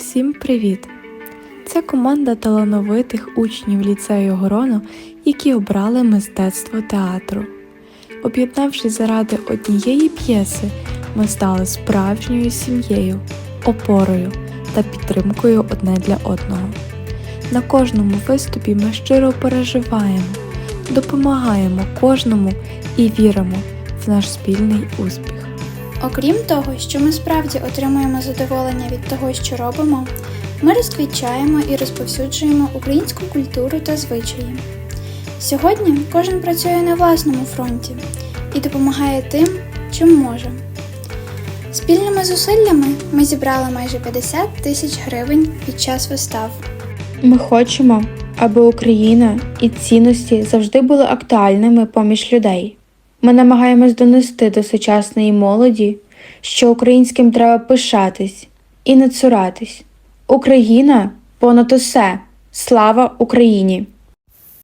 Всім привіт! Це команда талановитих учнів ліцею Горону, які обрали мистецтво театру. Об'єднавшись заради однієї п'єси, ми стали справжньою сім'єю, опорою та підтримкою одне для одного. На кожному виступі ми щиро переживаємо, допомагаємо кожному і віримо в наш спільний успіх. Окрім того, що ми справді отримуємо задоволення від того, що робимо, ми розквітчаємо і розповсюджуємо українську культуру та звичаї. Сьогодні кожен працює на власному фронті і допомагає тим, чим може. Спільними зусиллями ми зібрали майже 50 тисяч гривень під час вистав. Ми хочемо, аби Україна і цінності завжди були актуальними поміж людей. Ми намагаємось донести до сучасної молоді, що українським треба пишатись і не цуратись. Україна понад усе. Слава Україні!